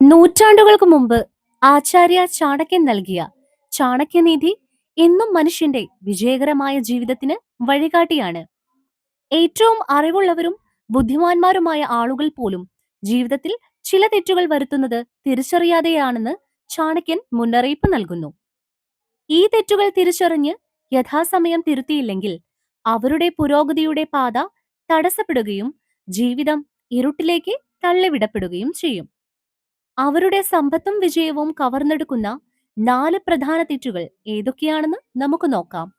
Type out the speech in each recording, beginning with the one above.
നൂറ്റാണ്ടുകൾക്ക് മുമ്പ് ആചാര്യ ചാണക്യൻ നൽകിയ ചാണക്യനീതി എന്നും മനുഷ്യന്റെ വിജയകരമായ ജീവിതത്തിന് വഴികാട്ടിയാണ്. ഏറ്റവും അറിവുള്ളവരും ബുദ്ധിമാന്മാരുമായ ആളുകൾ പോലും ജീവിതത്തിൽ ചില തെറ്റുകൾ വരുത്തുന്നത് തിരിച്ചറിയാതെയാണെന്ന് ചാണക്യൻ മുന്നറിയിപ്പ് നൽകുന്നു. ഈ തെറ്റുകൾ തിരിച്ചറിഞ്ഞ് യഥാസമയം തിരുത്തിയില്ലെങ്കിൽ അവരുടെ പുരോഗതിയുടെ പാത തടസ്സപ്പെടുകയും ജീവിതം ഇരുട്ടിലേക്ക് തള്ളിവിടപ്പെടുകയും ചെയ്യും. അവരുടെ സമ്പത്തും വിജയവും കവർന്നെടുക്കുന്ന നാല് പ്രധാന തെറ്റുകൾ ഏതൊക്കെയാണെന്ന് നമുക്ക് നോക്കാം.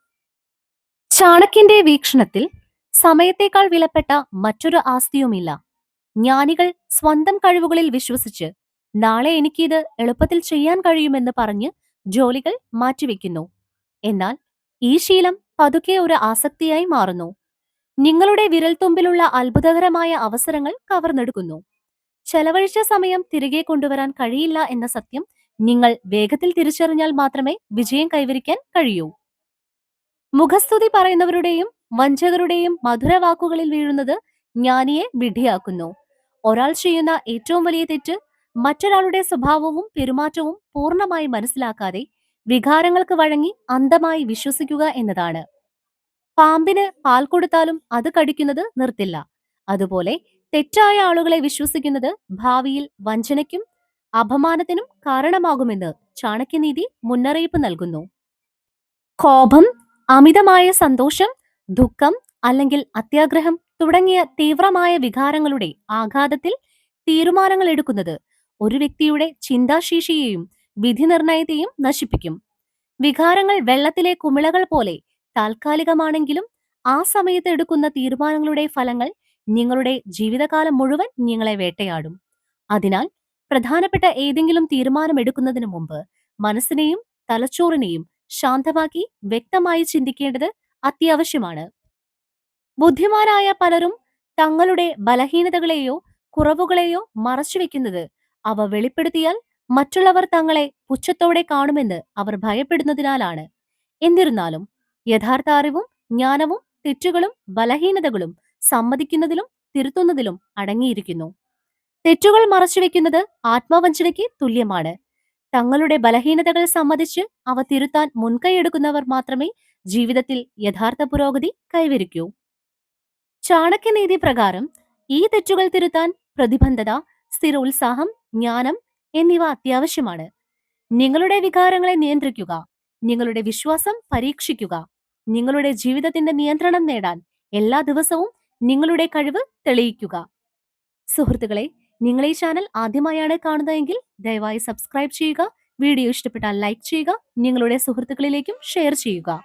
ചാണക്യന്റെ വീക്ഷണത്തിൽ സമയത്തേക്കാൾ വിലപ്പെട്ട മറ്റൊരു ആസ്തിയുമില്ല. ജ്ഞാനികൾ സ്വന്തം കഴിവുകളിൽ വിശ്വസിച്ച് നാളെ എനിക്കിത് എളുപ്പത്തിൽ ചെയ്യാൻ കഴിയുമെന്ന് പറഞ്ഞ് ജോലികൾ മാറ്റിവെക്കുന്നു. എന്നാൽ ഈ ശീലം പതുക്കെ ഒരു ആസക്തിയായി മാറുന്നു. നിങ്ങളുടെ വിരൽത്തുമ്പിലുള്ള അത്ഭുതകരമായ അവസരങ്ങൾ കവർന്നെടുക്കുന്നു. ചെലവഴിച്ച സമയം തിരികെ കൊണ്ടുവരാൻ കഴിയില്ല എന്ന സത്യം നിങ്ങൾ വേഗത്തിൽ തിരിച്ചറിഞ്ഞാൽ മാത്രമേ വിജയം കൈവരിക്കാൻ കഴിയൂ. മുഖസ്തുതി പറയുന്നവരുടെയും വഞ്ചകരുടെയും മധുരവാക്കുകളിൽ വീഴുന്നത് ജ്ഞാനിയെ വിഡ്ഢിയാക്കുന്നു. ഒരാൾ ചെയ്യുന്ന ഏറ്റവും വലിയ തെറ്റ് മറ്റൊരാളുടെ സ്വഭാവവും പെരുമാറ്റവും പൂർണമായി മനസ്സിലാക്കാതെ വികാരങ്ങൾക്ക് വഴങ്ങി അന്ധമായി വിശ്വസിക്കുക എന്നതാണ്. പാമ്പിന് പാൽ കൊടുത്താലും അത് കടിക്കുന്നത് നിർത്തില്ല. അതുപോലെ തെറ്റായ ആളുകളെ വിശ്വസിക്കുന്നത് ഭാവിയിൽ വഞ്ചനയ്ക്കും അപമാനത്തിനും കാരണമാകുമെന്ന് ചാണക്യനീതി മുന്നറിയിപ്പ് നൽകുന്നു. കോപം അമിതമായ സന്തോഷം ദുഃഖം അല്ലെങ്കിൽ അത്യാഗ്രഹം തുടങ്ങിയ തീവ്രമായ വികാരങ്ങളുടെ ആഘാതത്തിൽ തീരുമാനങ്ങൾ എടുക്കുന്നത് ഒരു വ്യക്തിയുടെ ചിന്താശേഷിയെയും വിധി നിർണയത്തെയും നശിപ്പിക്കും. വികാരങ്ങൾ വെള്ളത്തിലെ കുമിളകൾ പോലെ താൽക്കാലികമാണെങ്കിലും ആ സമയത്ത് എടുക്കുന്ന തീരുമാനങ്ങളുടെ ഫലങ്ങൾ നിങ്ങളുടെ ജീവിതകാലം മുഴുവൻ നിങ്ങളെ വേട്ടയാടും. അതിനാൽ പ്രധാനപ്പെട്ട ഏതെങ്കിലും തീരുമാനമെടുക്കുന്നതിന് മുമ്പ് മനസ്സിനെയും തലച്ചോറിനെയും ശാന്തമാക്കി വ്യക്തമായി ചിന്തിക്കേണ്ടത് അത്യാവശ്യമാണ്. ബുദ്ധിമാരായ പലരും തങ്ങളുടെ ബലഹീനതകളെയോ കുറവുകളെയോ മറച്ചുവെക്കുന്നത് അവ വെളിപ്പെടുത്തിയാൽ മറ്റുള്ളവർ തങ്ങളെ പുച്ഛത്തോടെ കാണുമെന്ന് അവർ ഭയപ്പെടുന്നതിനാലാണ്. എന്നിരുന്നാലും യഥാർത്ഥ അറിവും ജ്ഞാനവും തെറ്റുകളും ബലഹീനതകളും സമ്മതിക്കുന്നതിലും തിരുത്തുന്നതിലും അടങ്ങിയിരിക്കുന്നു. തെറ്റുകൾ മറച്ചുവെക്കുന്നത് ആത്മവഞ്ചനയ്ക്ക് തുല്യമാണ്. തങ്ങളുടെ ബലഹീനതകൾ സമ്മതിച്ച് അവ തിരുത്താൻ മുൻകൈയെടുക്കുന്നവർ മാത്രമേ ജീവിതത്തിൽ യഥാർത്ഥ പുരോഗതി കൈവരിക്കൂ. ചാണക്യനീതി പ്രകാരം ഈ തെറ്റുകൾ തിരുത്താൻ പ്രതിബന്ധത സ്ഥിരോത്സാഹം ജ്ഞാനം എന്നിവ അത്യാവശ്യമാണ്. നിങ്ങളുടെ വികാരങ്ങളെ നിയന്ത്രിക്കുക നിങ്ങളുടെ വിശ്വാസം പരീക്ഷിക്കുക നിങ്ങളുടെ ജീവിതത്തിന്റെ നിയന്ത്രണം നേടാൻ എല്ലാ ദിവസവും നിങ്ങളുടെ കഴിവ് തെളിയിക്കുക. സുഹൃത്തുക്കളെ നിങ്ങൾ ഈ ചാനൽ ആദ്യമായാണ് കാണുന്നതെങ്കിൽ ദയവായി സബ്സ്ക്രൈബ് ചെയ്യുക വീഡിയോ ഇഷ്ടപ്പെട്ടാൽ ലൈക്ക് ചെയ്യുക നിങ്ങളുടെ സുഹൃത്തുക്കളിലേക്കും ഷെയർ ചെയ്യുക.